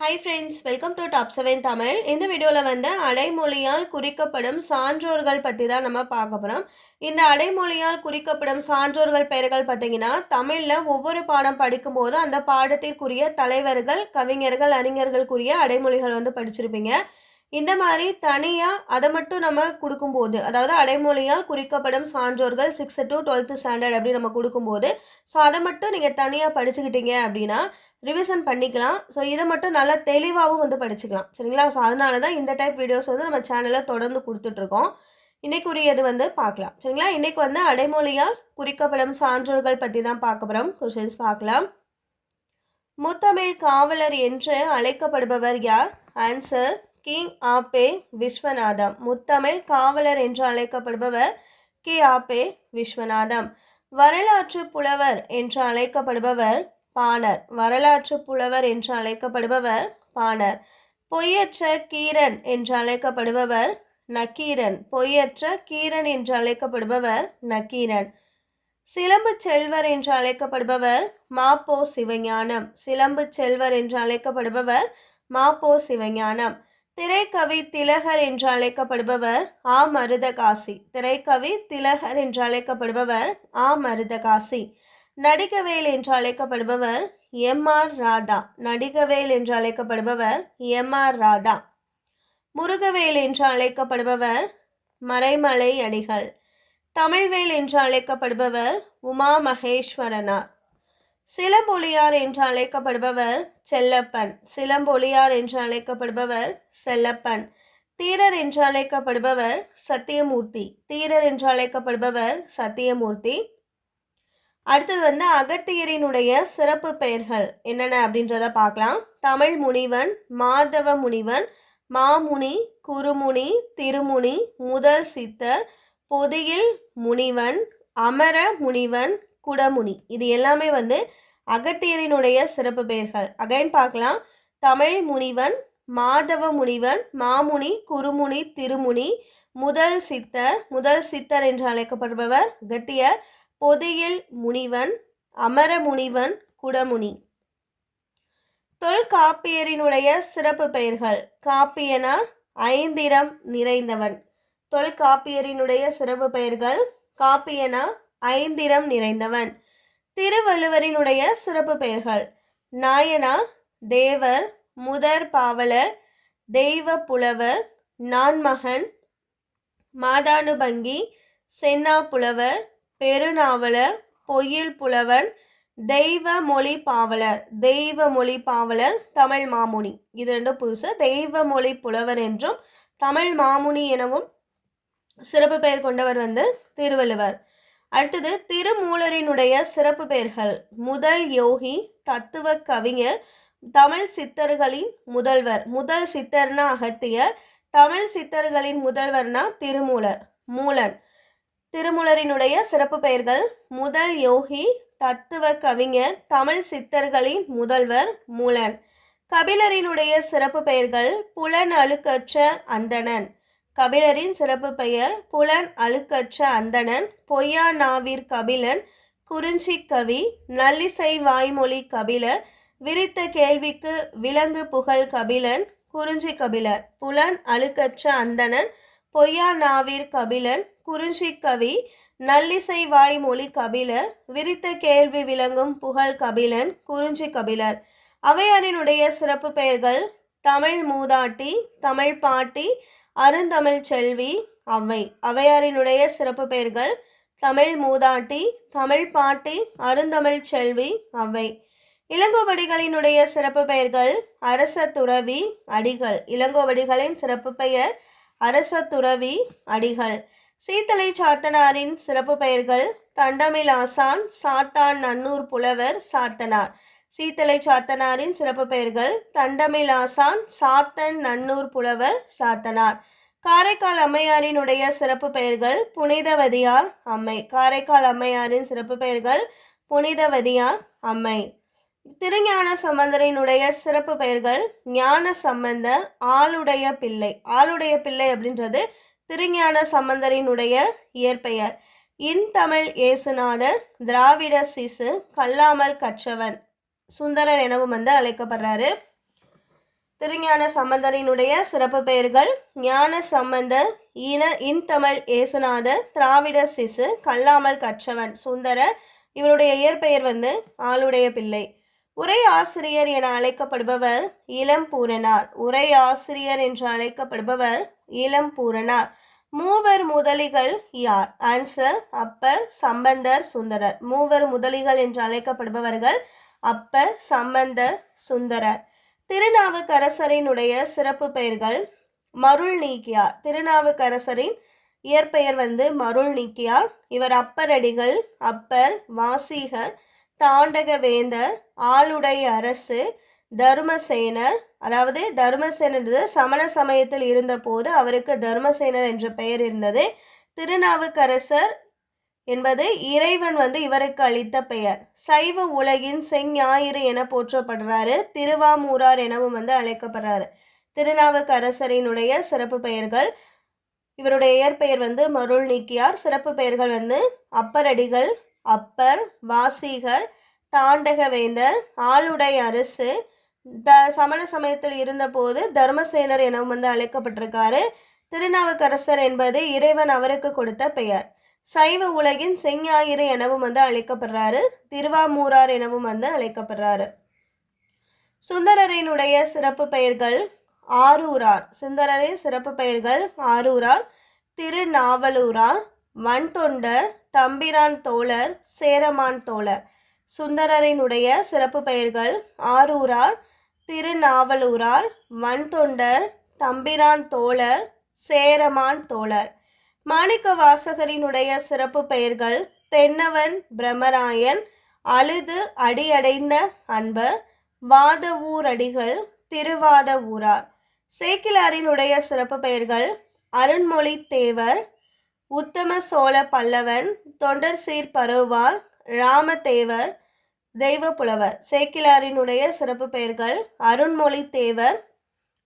Hi friends welcome to top seven Tamil இந்த வீடியோவில் வந்து அடைமொழியால் குறிக்கப்படும் சான்றோர்கள் பற்றி தான் நம்ம பார்க்க போகிறோம் இந்த அடைமொழியால் குறிக்கப்படும் சான்றோர்கள் பெயர்கள் பார்த்தீங்கன்னா தமிழில் ஒவ்வொரு பாடம் படிக்கும்போது அந்த பாடத்திற்குரிய தலைவர்கள் கவிஞர்கள் அறிஞர்களுக்குரிய அடைமொழிகள் வந்து படிச்சிருப்பீங்க. இந்த மாதிரி தனியாக அதை மட்டும் நம்ம கொடுக்கும்போது அதாவது அடைமொழியால் குறிக்கப்படும் சான்றோர்கள் சிக்ஸ்த்து டு டுவெல்த்து ஸ்டாண்டர்ட் அப்படி நம்ம கொடுக்கும்போது ஸோ அதை மட்டும் நீங்கள் தனியாக படிச்சுக்கிட்டீங்க அப்படின்னா ரிவிஷன் பண்ணிக்கலாம். ஸோ இதை மட்டும் நல்லா தெளிவாகவும் வந்து படிச்சுக்கலாம். சரிங்களா? ஸோ அதனால தான் இந்த டைப் வீடியோஸ் வந்து நம்ம சேனலில் தொடர்ந்து கொடுத்துட்ருக்கோம். இன்னைக்குரியது வந்து பார்க்கலாம். சரிங்களா? இன்றைக்கு வந்து அடைமொழியால் குறிக்கப்படும் சான்றோர்கள் பற்றி தான் பார்க்க போகிறோம் கொஷின்ஸ் பார்க்கலாம். முத்தமிழ் காவலர் என்று அழைக்கப்படுபவர் யார்? ஆன்சர் கிங் ஆபே விஸ்வநாதம். முத்தமிழ் காவலர் என்று அழைக்கப்படுபவர் கி. ஆபே விஸ்வநாதம். வரலாற்று புலவர் என்று அழைக்கப்படுபவர் பாணர். வரலாற்று புலவர் என்று அழைக்கப்படுபவர் பாணர். பொய்யற்ற கீரன் என்று அழைக்கப்படுபவர் நக்கீரன். பொய்யற்ற கீரன் என்று அழைக்கப்படுபவர் நக்கீரன். சிலம்பு செல்வர் என்று அழைக்கப்படுபவர் மாப்போ சிவஞானம். சிலம்பு செல்வர் என்று அழைக்கப்படுபவர் மாப்போ சிவஞானம். திரைக்கவி திலகர் என்று அழைக்கப்படுபவர் ஆ. மருதகாசி. திரைக்கவி திலகர் என்று அழைக்கப்படுபவர் ஆ. மருதகாசி. நடிகவேல் என்று அழைக்கப்படுபவர் எம். ஆர். ராதா. நடிகவேல் என்று அழைக்கப்படுபவர் எம். ஆர். ராதா. முருகவேல் என்று அழைக்கப்படுபவர் மறைமலை அடிகள் தமிழ்வேல் என்று அழைக்கப்படுபவர் உமா மகேஸ்வரனார். சிலம்பொலியார் என்று அழைக்கப்படுபவர் செல்லப்பன். சிலம்பொலியார் என்று அழைக்கப்படுபவர் செல்லப்பன். தீரர் என்று அழைக்கப்படுபவர் சத்தியமூர்த்தி. தீரர் என்று அழைக்கப்படுபவர் சத்தியமூர்த்தி. அடுத்தது வந்து அகத்தியரினுடைய சிறப்பு பெயர்கள் என்னென்ன அப்படின்றத பார்க்கலாம். தமிழ் முனிவன் மாதவ முனிவன் மாமுனி குருமுனி திருமுனி முதல் சித்தர் பொதியில் முனிவன் அமர முனிவன் குடமுனி. இது எல்லாமே வந்து அகத்தியரினுடைய சிறப்பு பெயர்கள். அகைன் பார்க்கலாம். தமிழ் முனிவன் மாதவ முனிவன் மாமுனி குருமுனி திருமுனி முதல் சித்தர் முதல் சித்தர் என்று அழைக்கப்படுபவர் அகத்தியர் பொதியில் முனிவன் அமர முனிவன் குடமுனி. தொல்காப்பியரினுடைய சிறப்பு பெயர்கள். காப்பியனா ஐந்திரம் நிறைந்தவன். தொல்காப்பியரினுடைய சிறப்பு பெயர்கள் காப்பியனா ஐந்திரம் நிறைந்தவன். திருவள்ளுவரினுடைய சிறப்பு பெயர்கள் நாயனா தேவர் முதற் பாவலர் தெய்வ புலவர் நான்மகன் மாதானுபங்கி சென்னா புலவர் பெருநாவலர் பொய்யில் புலவன் தெய்வ மொழி பாவலர் தெய்வ மொழி பாவலர் தமிழ் மாமுனி. இது ரெண்டும் புதுசு. தெய்வ மொழி புலவர் என்றும் தமிழ் மாமுனி எனவும் சிறப்பு பெயர் கொண்டவர் வந்து திருவள்ளுவர். அடுத்தது திருமூலரினுடைய சிறப்பு பெயர்கள். முதல் யோகி தத்துவ கவிஞர் தமிழ் சித்தர்களின் முதல்வர். முதல் சித்தர்னா அகத்தியர் தமிழ் சித்தர்களின் முதல்வர்னா திருமூலர் மூலன். திருமூலரினுடைய சிறப்பு பெயர்கள் முதல் யோகி தத்துவ கவிஞர் தமிழ் சித்தர்களின் முதல்வர் மூலன். கபிலரினுடைய சிறப்பு பெயர்கள் புலன் அழுக்கற்ற அந்தணன். கபிலரின் சிறப்பு பெயர் புலன் அழுக்கற்ற அந்தணன் பொய்யா நாவிர் கபிலன் குறிஞ்சி கவி நல்லிசை வாய்மொழி கபிலர் விரித்த கேள்விக்கு விலங்கு புகழ் கபிலன் குறிஞ்சி கபிலர் புலன் அழுக்கற்ற அந்தணன் பொய்யா நாவிர் கபிலன் குறிஞ்சி கவி நல்லிசை வாய்மொழி கபிலர் விரித்த கேள்வி விளங்கும் புகழ் கபிலன் குறிஞ்சி கபிலர். அவையாரினுடைய சிறப்பு பெயர்கள் தமிழ் மூதாட்டி தமிழ் பாட்டி அருந்தமிழ் செல்வி அவ்வை அவையாரினுடைய சிறப்பு பெயர்கள் தமிழ் மூதாட்டி தமிழ் பாட்டி அருந்தமிழ் செல்வி அவ்வை இளங்கோவடிகளினுடைய சிறப்பு பெயர்கள் அரச துறவி அடிகள். இளங்கோவடிகளின் சிறப்பு பெயர் அரச துறவி அடிகள். சீத்தலை சாத்தனாரின் சிறப்பு பெயர்கள் தண்டமில் ஆசான் சாத்தான் நன்னூர் புலவர் சாத்தனார். சீத்தலை சாத்தனாரின் சிறப்பு பெயர்கள் தண்டமில் சாத்தன் நன்னூர் புலவர் சாத்தனார். காரைக்கால் அம்மையாரினுடைய சிறப்பு பெயர்கள் புனிதவதியார் அம்மை. காரைக்கால் அம்மையாரின் சிறப்பு பெயர்கள் புனிதவதியார் அம்மை. திருஞான சம்பந்தரினுடைய சிறப்பு பெயர்கள் ஞான சம்பந்தர் ஆளுடைய பிள்ளை. ஆளுடைய பிள்ளை அப்படின்றது திருஞான சம்பந்தரினுடைய இயற்பெயர். இன் தமிழ் இயேசுநாதர் திராவிட சிசு கல்லாமல் கற்றவன். சுந்தரர் எனவும் வந்து அழைக்கப்படுறாரு. திருஞான சம்பந்தரினுடைய சிறப்பு பெயர்கள் ஞான சம்பந்தர் இன இன்தமிழ் ஏசுநாதர் திராவிட சிசு கல்லாமல் கற்றவன் சுந்தரர். இவருடைய இயற்பெயர் வந்து ஆளுடைய பிள்ளை. உரை ஆசிரியர் என அழைக்கப்படுபவர் இளம் பூரணார். உரை ஆசிரியர் என்று அழைக்கப்படுபவர் இளம் பூரணார். மூவர் முதலிகள் யார்? ஆன்சர் அப்பர் சம்பந்தர் சுந்தரர். மூவர் முதலிகள் என்று அழைக்கப்படுபவர்கள் அப்பர் சம்பந்தர் சுந்தரர். திருநாவுக்கரசரினுடைய சிறப்பு பெயர்கள் மருள் நீக்கியார். திருநாவுக்கரசரின் இயற்பெயர் வந்து மருள் நீக்கியார். இவர் அப்பரடிகள் அப்பர் வாசீகர் தாண்டக வேந்தர் ஆளுடை அரசு தர்மசேனர். அதாவது தர்மசேனர் சமண சமயத்தில் இருந்தபோது அவருக்கு தர்மசேனர் என்ற பெயர் இருந்தது. திருநாவுக்கரசர் என்பது இறைவன் வந்து இவருக்கு அளித்த பெயர். சைவ உலகின் செஞ்ஞாயிறு என போற்றப்படுறாரு. திருவாமூரார் எனவும் வந்து அழைக்கப்படுறாரு. திருநாவுக்கரசரினுடைய சிறப்பு பெயர்கள் இவருடைய இயற்பெயர் வந்து மருள் நீக்கியார். சிறப்பு பெயர்கள் வந்து அப்பரடிகள் அப்பர் வாசிகர் தாண்டகவேந்தர் ஆளுடை அரசு த சமண சமயத்தில் இருந்தபோது தர்மசேனர் எனவும் வந்து அழைக்கப்பட்டிருக்காரு. திருநாவுக்கரசர் என்பது இறைவன் அவருக்கு கொடுத்த பெயர். சைவ உலகின் செஞ்ஞாயிறு எனவும் வந்து அழைக்கப்படுறாரு. திருவாமூரார் எனவும் வந்து அழைக்கப்படுறாரு. சுந்தரரினுடைய சிறப்பு பெயர்கள் ஆரூரார். சுந்தரரின் சிறப்பு பெயர்கள் ஆரூரார் திருநாவலூரார் வன்தொண்டர் தம்பிரான் தோழர் சேரமான் தோழர். சுந்தரரினுடைய சிறப்பு பெயர்கள் ஆரூரார் திருநாவலூரார் வன்தொண்டர் தம்பிரான் தோழர் சேரமான் தோழர். மாணிக்க வாசகரினுடைய சிறப்பு பெயர்கள் தென்னவன் பிரமராயன் அழுது அடியடைந்த அன்பர் வாதவூரடிகள் திருவாத ஊரார் சேக்கிலாரினுடைய சிறப்பு பெயர்கள் அருண்மொழி தேவர் உத்தம சோழ பல்லவன் தொண்டர் சீர் பருவார் ராமதேவர் தெய்வப்புலவர். சேக்கிலாரினுடைய சிறப்பு பெயர்கள் அருண்மொழி தேவர்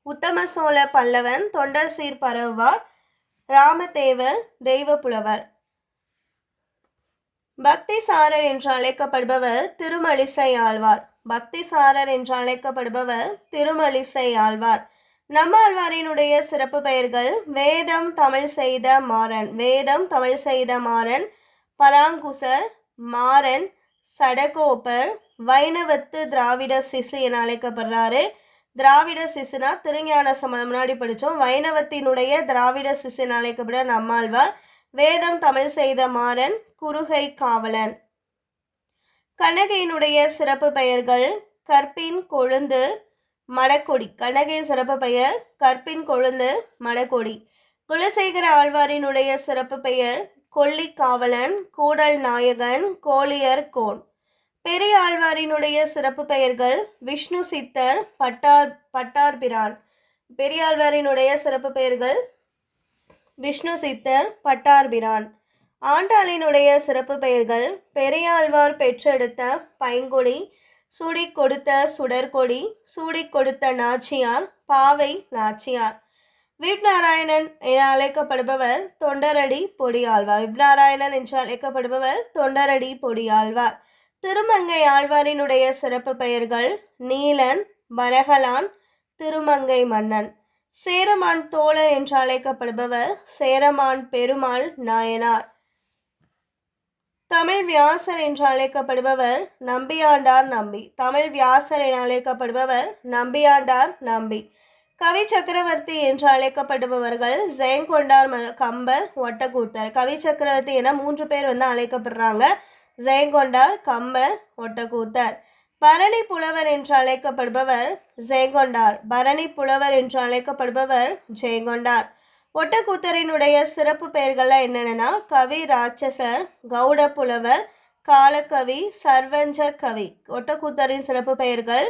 உத்தம சோழ பல்லவன் தொண்டர் சீர் பருவார் ராமதேவர் தெய்வப்புலவர். பக்திசாரர் என்று அழைக்கப்படுபவர் திருமலிசை ஆழ்வார் பக்திசாரர் என்று அழைக்கப்படுபவர் திருமலிசை ஆழ்வார் நம்மாழ்வாரினுடைய சிறப்பு பெயர்கள் வேதம் தமிழ் செய்த மாறன் வேதம் தமிழ் செய்த மாறன் பராங்குசர் மாறன் சடகோப்பர் வைணவத்து திராவிட சிசு என அழைக்கப்படுறாரு. திராவிட சிசுனா திருஞான சம்பந்தம் முன்னாடி படித்தோம் வைணவத்தினுடைய திராவிட சிசு அழைக்கப்பட நம்மாழ்வார். வேதம் தமிழ் செய்த மாறன் குறுகை காவலன். கண்ணகையினுடைய சிறப்பு பெயர்கள் கற்பின் கொழுந்து மடக்கொடி. கண்ணகையின் சிறப்பு பெயர் கற்பின் கொழுந்து மடக்கொடி. குலசேகர ஆழ்வாரினுடைய சிறப்பு பெயர் கொல்லிக்காவலன் கூடல் நாயகன் கோழியர் கோன். பெரிய ஆழ்வாரினுடைய சிறப்பு பெயர்கள் விஷ்ணு சித்தர் பட்டார் பட்டார்பிரான். பெரியாழ்வாரினுடைய சிறப்பு பெயர்கள் விஷ்ணு சித்தர் பட்டார்பிரான். ஆண்டாளினுடைய சிறப்பு பெயர்கள் பெரியாழ்வார் பெற்றெடுத்த பைங்கொடி சூடிக் கொடுத்த சுடர்கொடி சூடிக் கொடுத்த நாச்சியார் பாவை நாச்சியார். விப்நாராயணன் என அழைக்கப்படுபவர் தொண்டரடி பொடியாழ்வார். விப்நாராயணன் என்று அழைக்கப்படுபவர் தொண்டரடி பொடியாழ்வார். திருமங்கை ஆழ்வாரினுடைய சிறப்பு பெயர்கள் நீலன் வரகலான் திருமங்கை மன்னன். சேரமான் தோழர் என்று அழைக்கப்படுபவர் சேரமான் பெருமாள் நாயனார். தமிழ் வியாசர் என்று அழைக்கப்படுபவர் நம்பியாண்டார் நம்பி. தமிழ் வியாசர் என அழைக்கப்படுபவர் நம்பியாண்டார் நம்பி. கவி சக்கரவர்த்தி என்று அழைக்கப்படுபவர்கள் ஜெயங்கொண்டார் ம- கம்பர் ஒட்டக்கூத்தர். கவி சக்கரவர்த்தி என மூன்று பேர் வந்து அழைக்கப்படுறாங்க. ஜெயங்கொண்டார் கம்பர் ஒட்டக்கூத்தர். பரணி புலவர் என்று அழைக்கப்படுபவர் ஜெயங்கொண்டார் பரணி புலவர் என்று அழைக்கப்படுபவர் ஜெயங்கொண்டார். ஒட்டக்கூத்தரினுடைய சிறப்பு பெயர்கள்லாம் என்னென்னா கவி ராட்சசர் கௌட புலவர் காலக்கவி சர்வஞ்ச கவி. ஒட்டக்கூத்தரின் சிறப்பு பெயர்கள்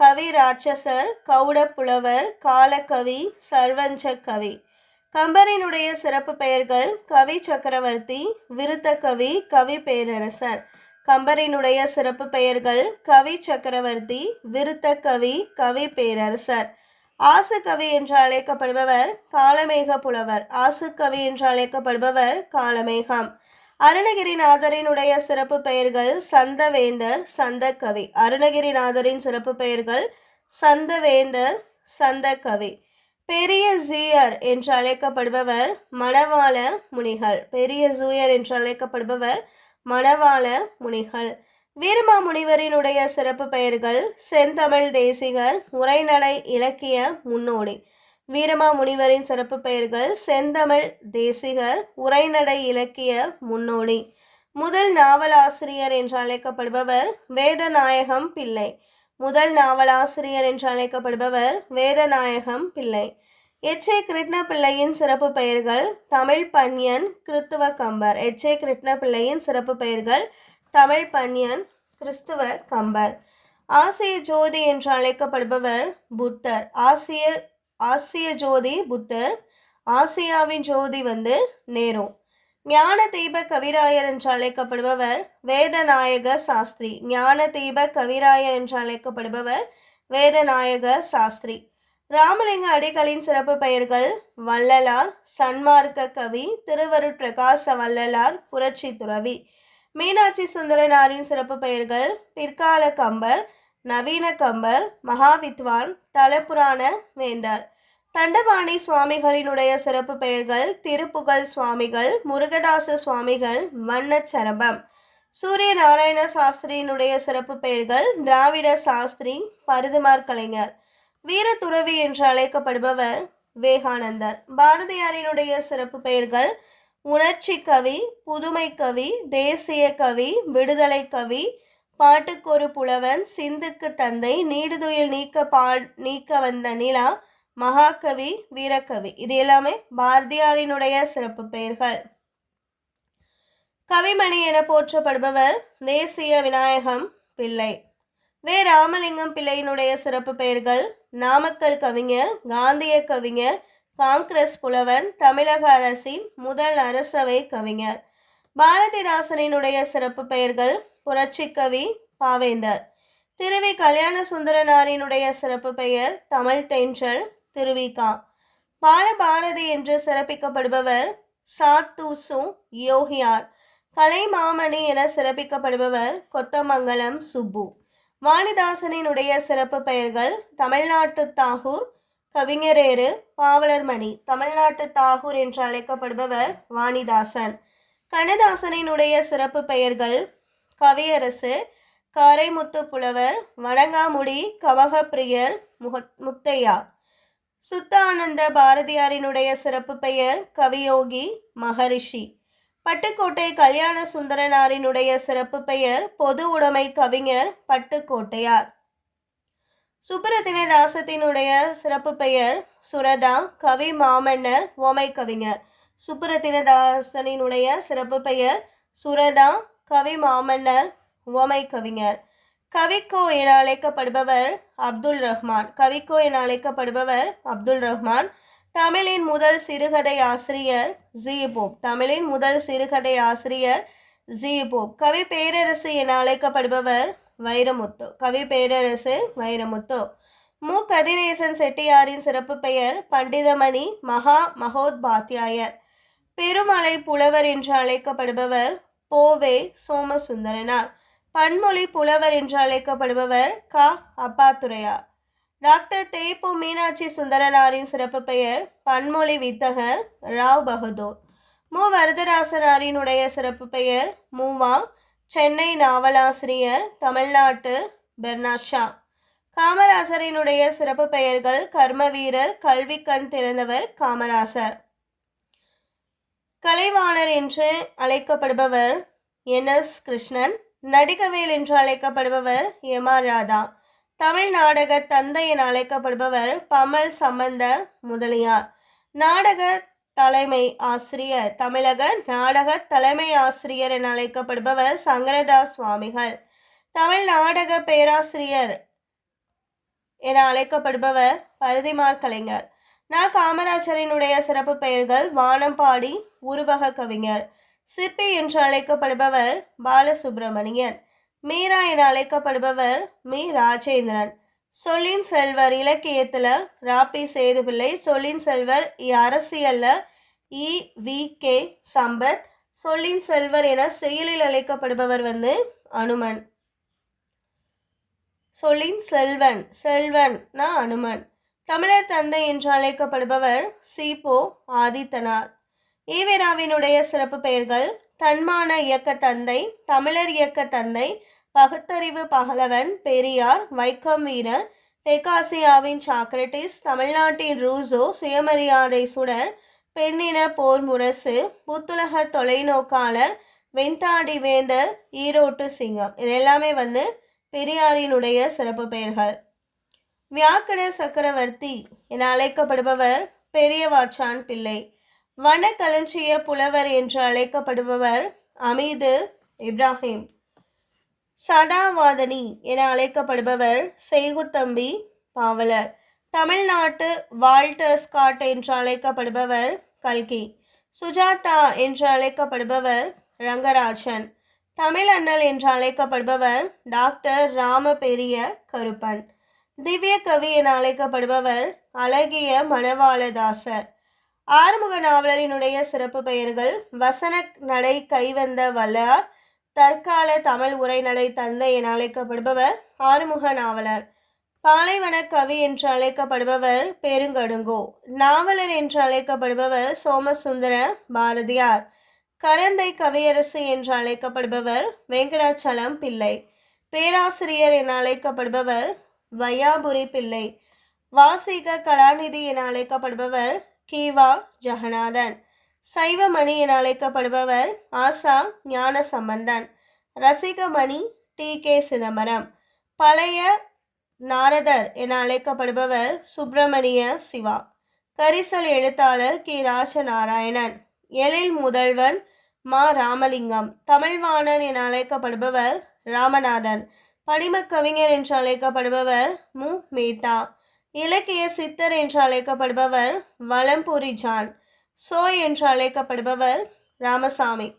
கவி ராட்சசர் கௌட புலவர் காலக்கவி சர்வஞ்ச கவி. கம்பரினுடைய சிறப்பு பெயர்கள் கவி சக்கரவர்த்தி விருத்த கவி கவி பேரரசர். கம்பரினுடைய சிறப்பு பெயர்கள் கவி சக்கரவர்த்தி விருத்த கவி கவி பேரரசர். ஆசுகவி என்று அழைக்கப்படுபவர் காலமேக புலவர். ஆசுக்கவி என்று அழைக்கப்படுபவர் காலமேகம். அருணகிரிநாதரினுடைய சிறப்பு பெயர்கள் சந்தவேந்தர் சந்தக்கவி. அருணகிரிநாதரின் சிறப்பு பெயர்கள் சந்தவேந்தர் சந்த கவி பெரிய ஜீயர் என்று அழைக்கப்படுபவர் மணவாள முனிகள். பெரிய ஜூயர் என்று அழைக்கப்படுபவர் மணவாள முனிகள். வீரமா முனிவரினுடைய சிறப்பு பெயர்கள் செந்தமிழ் தேசிகர் உரைநடை இலக்கிய முன்னோடி. வீரமா முனிவரின் சிறப்பு பெயர்கள் செந்தமிழ் தேசிகர் உரைநடை இலக்கிய முன்னோடி. முதல் நாவலாசிரியர் என்று அழைக்கப்படுபவர் வேதநாயகம் பிள்ளை. முதல் நாவலாசிரியர் என்று அழைக்கப்படுபவர் வேதநாயகம் பிள்ளை. எச். ஏ. பிள்ளையின் சிறப்பு பெயர்கள் தமிழ் பன்யன் கிறித்துவ கம்பர். எச். ஏ. கிருஷ்ண பிள்ளையின் சிறப்பு பெயர்கள் தமிழ் பன்யன் கிறிஸ்துவ கம்பர். ஆசிய ஜோதி என்று அழைக்கப்படுபவர் புத்தர். ஆசிய ஆசிய ஜோதி புத்தர். ஆசியாவின் ஜோதி வந்து நேரு. ஞான தீப கவிராயர் என்று அழைக்கப்படுபவர் வேதநாயக சாஸ்திரி. ஞான தீப கவிராயர் என்று அழைக்கப்படுபவர் வேதநாயக சாஸ்திரி. ராமலிங்க அடிகளின் சிறப்பு பெயர்கள் வள்ளலார் சன்மார்க்க கவி திருவருட்பிரகாச வள்ளலார் புரட்சி துறவி. மீனாட்சி சுந்தரனாரின் சிறப்பு பெயர்கள் பிற்கால கம்பர் நவீன கம்பர் மகாவித்வான் தலபுராண வேண்டார் தண்டபாணி சுவாமிகளினுடைய சிறப்பு பெயர்கள் திருப்புகழ் சுவாமிகள் முருகதாச சுவாமிகள் வண்ணச்சரபம். சூரிய நாராயண சாஸ்திரியினுடைய சிறப்பு பெயர்கள் திராவிட சாஸ்திரி பருதுமார் கலைஞர் வீரதுறவி என்று அழைக்கப்படுபவர் விவேகானந்தர். பாரதியாரினுடைய சிறப்பு பெயர்கள் உணர்ச்சி கவி புதுமை கவி தேசிய கவி விடுதலை கவி பாட்டுக்கொரு புலவன் சிந்துக்கு தந்தை நீடுதுயில் நீக்க பா நீக்க வந்த நிலா மகாகவி வீரகவி. இது எல்லாமே பாரதியாரினுடைய சிறப்பு பெயர்கள். கவிமணி என போற்றப்படுபவர் தேசிய விநாயகம் பிள்ளை. வே. ராமலிங்கம் பிள்ளையினுடைய சிறப்பு பெயர்கள் நாமக்கல் கவிஞர் காந்திய கவிஞர் காங்கிரஸ் புலவன் தமிழக அரசின் முதல் அரசவை கவிஞர். பாரதிதாசனினுடைய சிறப்பு பெயர்கள் புரட்சிக்கவி பாவேந்தர். திருவி கல்யாண சுந்தரனாரினுடைய சிறப்பு பெயர் தமிழ் தென்றல் திருவிகா பாலபாரதி என்று சிறப்பிக்கப்படுபவர் சாத்தூசு யோகியார். கலைமாமணி என சிறப்பிக்கப்படுபவர் கொத்தமங்கலம் சுப்பு. வாணிதாசனினுடைய சிறப்பு பெயர்கள் தமிழ்நாட்டு தாகூர் கவிஞரேறு பாவலர்மணி தமிழ்நாட்டு தாகூர் என்று அழைக்கப்படுபவர் வாணிதாசன். கண்ணதாசனினுடைய சிறப்பு பெயர்கள் கவியரசு காரைமுத்து புலவர் வணங்காமுடி கவகப்பிரியர் முக முத்தையா. சுத்தானந்த பாரதியாரினுடைய சிறப்பு பெயர் கவியோகி மகரிஷி. பட்டுக்கோட்டை கல்யாண சுந்தரனாரினுடைய சிறப்பு பெயர் பொது உடைமை கவிஞர் பட்டுக்கோட்டையார். சுப்புரத்தினதாசத்தினுடைய சிறப்பு பெயர் சுரதா கவி மாமன்னர் ஓமை கவிஞர். சுப்புரத்தினதாசனினுடைய சிறப்பு பெயர் சுரதா கவி மாமன்னர் ஓமை கவிஞர். கவிக்கோ என அழைக்கப்படுபவர் அப்துல் ரஹ்மான். கவிக்கோ என அழைக்கப்படுபவர் அப்துல் ரஹ்மான். தமிழின் முதல் சிறுகதை ஆசிரியர் ஜீபோப் தமிழின் முதல் சிறுகதை ஆசிரியர் ஜீபோப் கவி பேரரசு என அழைக்கப்படுபவர் வைரமுத்து. கவி பேரரசு வைரமுத்து. மு. கதிரேசன் செட்டியாரின் சிறப்பு பெயர் பண்டிதமணி மகா மகோத்பாத்தியாயர் பெருமலை புலவர் என்று அழைக்கப்படுபவர் போவே சோமசுந்தரனார். பன்மொழி புலவர் என்று அழைக்கப்படுபவர் க. அப்பாத்துரையார் டாக்டர் தேய்பு மீனாட்சி சுந்தரனாரின் சிறப்பு பெயர் பன்மொழி வித்தகர் ராவ் பகதூர். மு. வரதராசனாரினுடைய சிறப்பு பெயர் மூவா சென்னை நாவலாசிரியர் தமிழ்நாட்டு பெர்னாஷா காமராசரினுடைய சிறப்பு பெயர்கள் கர்மவீரர் கல்வி கண் திறந்தவர் காமராசர். கலைவாணர் என்று அழைக்கப்படுபவர் என். எஸ். கிருஷ்ணன். நடிகவேல் என்று அழைக்கப்படுபவர் எம் ஆர் ராதா. தமிழ் நாடக தந்தை என அழைக்கப்படுபவர் பமல் சம்பந்த முதலியார். நாடக தலைமை ஆசிரியர் தமிழக நாடக தலைமை ஆசிரியர் என அழைக்கப்படுபவர் சங்கரதாஸ் சுவாமிகள். தமிழ் நாடக பேராசிரியர் என அழைக்கப்படுபவர் பருதிமார் கலைஞர். நா. காமராஜரினுடைய சிறப்பு பெயர்கள் வானம்பாடி உருவக கவிஞர். சிற்பி என்று அழைக்கப்படுபவர் பாலசுப்ரமணியன். மீரா என அழைக்கப்படுபவர் மீ. ராஜேந்திரன். சொல்லின் செல்வர் இலக்கியத்தில் ராபி சேதுபிள்ளை சொல்லின் செல்வர் இ. அரசியல்ல இ. வி. கே. சம்பத் சொல்லின் செல்வர் என செயலில் அழைக்கப்படுபவர் வந்து அனுமன். சொல்லின் செல்வன் செல்வன் நான் அனுமன். தமிழர் தந்தை என்று அழைக்கப்படுபவர் சிபோ ஆதித்தனார். ஈவேராவினுடைய சிறப்பு பெயர்கள் தன்மான இயக்க தந்தை தமிழர் இயக்க தந்தை பகுத்தறிவு பகலவன் பெரியார் வைக்கம் வீரர் தெற்காசியாவின் சாக்ரட்டிஸ் தமிழ்நாட்டின் ரூசோ சுயமரியாதை சுடர் பெண்ணின போர் முரசு புத்துலக தொலைநோக்காளர் வெண்தாடி வேந்தர் ஈரோட்டு சிங்கம். இது எல்லாமே வந்து பெரியாரினுடைய சிறப்பு பெயர்கள். வியாக்கட சக்கரவர்த்தி என அழைக்கப்படுபவர் பெரியவாச்சான் பிள்ளை. வனக்களஞ்சிய புலவர் என்று அழைக்கப்படுபவர் அமீது இப்ராஹிம். சதாவாதனி என அழைக்கப்படுபவர் செய்குத்தம்பி பாவலர். தமிழ்நாட்டு வால்டர் ஸ்காட் என்று அழைக்கப்படுபவர் கல்கி. சுஜாதா என்று அழைக்கப்படுபவர் ரங்கராஜன். தமிழ் அண்ணல் என்று அழைக்கப்படுபவர் டாக்டர் ராம பெரிய கருப்பன். திவ்ய கவி என அழைக்கப்படுபவர் அழகிய மணவாளதாசர் ஆறுமுக நாவலரினுடைய சிறப்பு பெயர்கள் வசன நடை கைவந்த வல்லார் தற்கால தமிழ் உரைநடை தந்தை என அழைக்கப்படுபவர் ஆறுமுக நாவலர். பாலைவன கவி என்று அழைக்கப்படுபவர் பெருங்கடுங்கோ. நாவலர் என்று அழைக்கப்படுபவர் சோமசுந்தர பாரதியார். கரந்தை கவியரசு என்று அழைக்கப்படுபவர் வெங்கடாச்சலம் பிள்ளை. பேராசிரியர் என அழைக்கப்படுபவர் வையாபுரி பிள்ளை. வாசிக கலாநிதி என அழைக்கப்படுபவர் கீவா ஜெகநாதன். சைவமணி என அழைக்கப்படுபவர் ஆசா ஞான சம்பந்தன் ரசிகமணி டி. கே. சிதம்பரம். பழைய நாரதர் என அழைக்கப்படுபவர் சுப்பிரமணிய சிவா. கரிசல் எழுத்தாளர் கி. ராஜநாராயணன். எழில் முதல்வன் மா. ராமலிங்கம். தமிழ்வாணன் என அழைக்கப்படுபவர் ராமநாதன். படிமக் கவிஞர் என்று அழைக்கப்படுபவர் மு. மேத்தா இலக்கிய சித்தர் என்று அழைக்கப்படுபவர் வலம்பூரி ஜான். சோய் என்று அழைக்கப்படுபவர் ராமசாமி.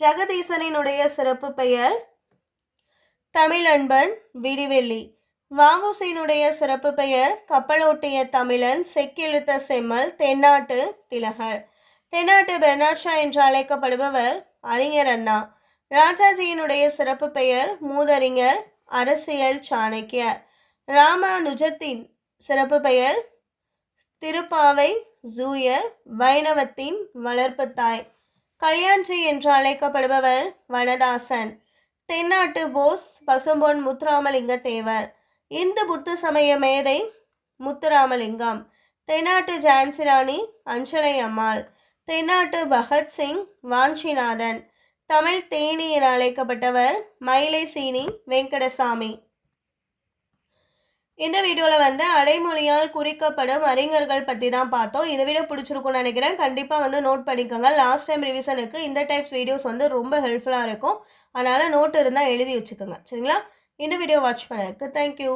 ஜெகதீசனினுடைய சிறப்பு பெயர் தமிழன்பன் விடிவெள்ளி. வாவுசினுடைய சிறப்பு பெயர் கப்பலோட்டிய தமிழன் செக்கிழுத்த செம்மல் தென்னாட்டு திலகர். தென்னாட்டு பெர்னாட்ஷா என்று அழைக்கப்படுபவர் அறிஞர் அண்ணா. ராஜாஜியினுடைய சிறப்பு பெயர் மூதறிஞர் அரசியல் சாணக்கியர். ராமானுஜத்தின் சிறப்பு பெயர் திருப்பாவை ஜூயர் வைணவத்தின் வளர்ப்பு தாய் கல்யாண்ஜி என்று அழைக்கப்படுபவர் வனதாசன். தென்னாட்டு போஸ் பசும்பொன் முத்துராமலிங்க தேவர் இந்து புத்த சமய மேதை முத்துராமலிங்கம். தென்னாட்டு ஜான்சிராணி அஞ்சலை அம்மாள் தென்னாட்டு பகத்சிங் வாஞ்சிநாதன். தமிழ் தேனி என அழைக்கப்பட்டவர் மயிலை சீனி வெங்கடசாமி. இந்த வீடியோவில் வந்து அடைமொழியால் குறிக்கப்படும் அறிஞர்கள் பற்றி தான் பார்த்தோம். இந்த வீடியோ பிடிச்சிருக்கும்னு நினைக்கிறேன். கண்டிப்பாக வந்து நோட் பண்ணிக்கோங்க. லாஸ்ட் டைம் ரிவிஷனுக்கு இந்த டைப்ஸ் வீடியோஸ் வந்து ரொம்ப ஹெல்ப்ஃபுல்லாக இருக்கும். அதனால் நோட் இருந்தால் எழுதி வச்சுக்கோங்க. சரிங்களா? இந்த வீடியோ வாட்ச் பண்ணதுக்கு தேங்க்யூ